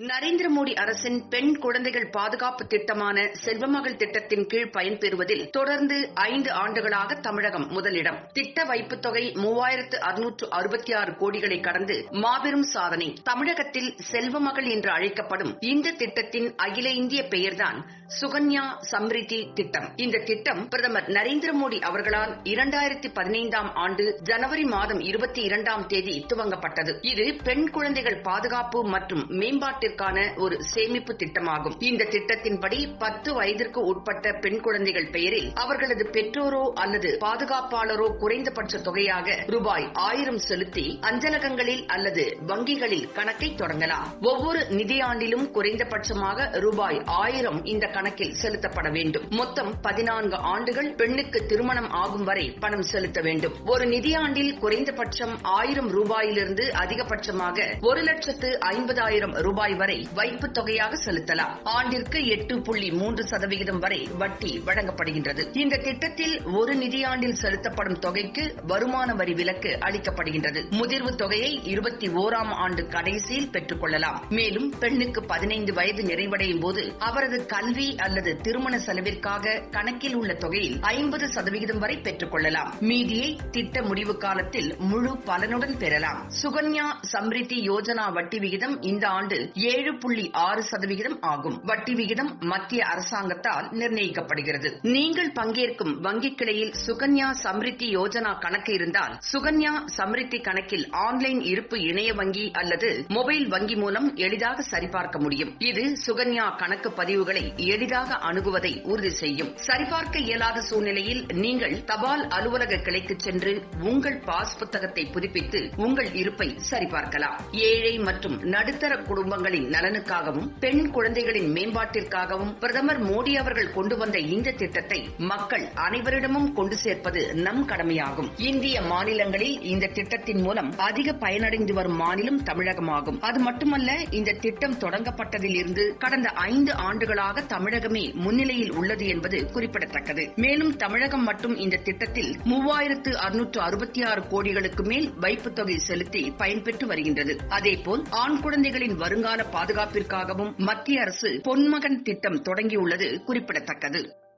நரேந்திர மோடி அரசின் பெண் குழந்தைகள் பாதுகாப்பு திட்டமான செல்வமகள் திட்டத்தின் கீழ் பயன்பெறுவதில் தொடர்ந்து ஐந்து ஆண்டுகளாக தமிழகம் முதலிடம். திட்ட வைப்புத் தொகை மூவாயிரத்து அறுநூற்று அறுபத்தி ஆறு கோடிகளை கடந்து மாபெரும் சாதனை. தமிழகத்தில் செல்வமகள் என்று அழைக்கப்படும் இந்த திட்டத்தின் அகில இந்திய பெயர்தான் சுகன்யா சம்ரிதி திட்டம். இந்த திட்டம் பிரதமர் நரேந்திர மோடி அவர்களால் இரண்டாயிரத்தி பதினைந்தாம் ஆண்டு ஜனவரி மாதம் இருபத்தி இரண்டாம் தேதி துவங்கப்பட்டது. இது பெண் குழந்தைகள் பாதுகாப்பு மற்றும் வயதிற்கான ஒரு சேமிப்பு திட்டமாகும். இந்த திட்டத்தின்படி பத்து வயதிற்கு உட்பட்ட பெண் குழந்தைகள் பெயரில் அவர்களது பெற்றோரோ அல்லது பாதுகாப்பாளரோ குறைந்தபட்ச தொகையாக ரூபாய் ஆயிரம் செலுத்தி அஞ்சலகங்களில் அல்லது வங்கிகளில் கணக்கை தொடங்கலாம். ஒவ்வொரு நிதியாண்டிலும் குறைந்தபட்சமாக ரூபாய் ஆயிரம் இந்த கணக்கில் செலுத்தப்பட வேண்டும். மொத்தம் பதினான்கு ஆண்டுகள் பெண்ணுக்கு திருமணம் ஆகும் வரை பணம் செலுத்த வேண்டும். ஒரு நிதியாண்டில் குறைந்தபட்சம் ஆயிரம் ரூபாயிலிருந்து அதிகபட்சமாக ஒரு லட்சத்து ஐம்பதாயிரம் ரூபாய் வரை வைப்புத் தொகையாக செலுத்தலாம். ஆண்டிற்கு எட்டு புள்ளி மூன்று சதவிகிதம் வரை வட்டி வழங்கப்படுகின்றது. இந்த திட்டத்தில் ஒரு நிதியாண்டில் செலுத்தப்படும் தொகைக்கு வருமான வரி விலக்கு அளிக்கப்படுகின்றது. முதிர்வு தொகையை இருபத்தி ஓராம் ஆண்டு கடைசியில் பெற்றுக் கொள்ளலாம் மேலும் பெண்ணுக்கு பதினைந்து வயது நிறைவடையும் போது அவரது கல்வி அல்லது திருமண செலவிற்காக கணக்கில் உள்ள தொகையில் ஐம்பது சதவிகிதம் வரை பெற்றுக் கொள்ளலாம் மீதியை திட்ட முடிவு காலத்தில் முழு பலனுடன் பெறலாம். சுகன்யா சம்ரிதி யோஜனா வட்டி விகிதம் இந்த ஆண்டு ஏழு புள்ளி ஆறு சதவிகிதம் ஆகும். வட்டி விகிதம் மத்திய அரசாங்கத்தால் நிர்ணயிக்கப்படுகிறது. நீங்கள் பங்கேற்கும் வங்கிக் கிளையில் சுகன்யா சம்ரித்தி யோஜனா கணக்கு இருந்தால் சுகன்யா சம்ரித்தி கணக்கில் ஆன்லைன் இருப்பு இணைய வங்கி அல்லது மொபைல் வங்கி மூலம் எளிதாக சரிபார்க்க முடியும். இது சுகன்யா கணக்கு பதிவுகளை எளிதாக அணுகுவதை உறுதி செய்யும். சரிபார்க்க இயலாத சூழ்நிலையில் நீங்கள் தபால் அலுவலக கிளைக்கு சென்று உங்கள் பாஸ் புத்தகத்தை புதுப்பித்து உங்கள் இருப்பை சரிபார்க்கலாம். ஏழை மற்றும் நடுத்தர குடும்பங்கள் குடும்பங்களின் நலனுக்காகவும் பெண் குழந்தைகளின் மேம்பாட்டிற்காகவும் பிரதமர் மோடி அவர்கள் கொண்டு வந்த இந்த திட்டத்தை மக்கள் அனைவரிடமும் கொண்டு சேர்ப்பது நம் கடமையாகும். இந்திய மாநிலங்களில் இந்த திட்டத்தின் மூலம் அதிக பயனடைந்து வரும் மாநிலம் தமிழகமாகும். அது மட்டுமல்ல இந்த திட்டம் தொடங்கப்பட்டதில் இருந்து கடந்த ஐந்து ஆண்டுகளாக தமிழகமே முன்னிலையில் உள்ளது என்பது குறிப்பிடத்தக்கது. மேலும் தமிழகம் மட்டும் இந்த திட்டத்தில் மூவாயிரத்து அறுநூற்று அறுபத்தி ஆறு கோடிகளுக்கு மேல் வைப்புத் தொகை செலுத்தி பயன்பெற்று வருகின்றது. அதேபோல் ஆண் குழந்தைகளின் வருங்கால பாதுகாப்பிற்காகவும் மத்திய அரசு பொன்மகன் திட்டம் தொடங்கியுள்ளது குறிப்பிடத்தக்கது.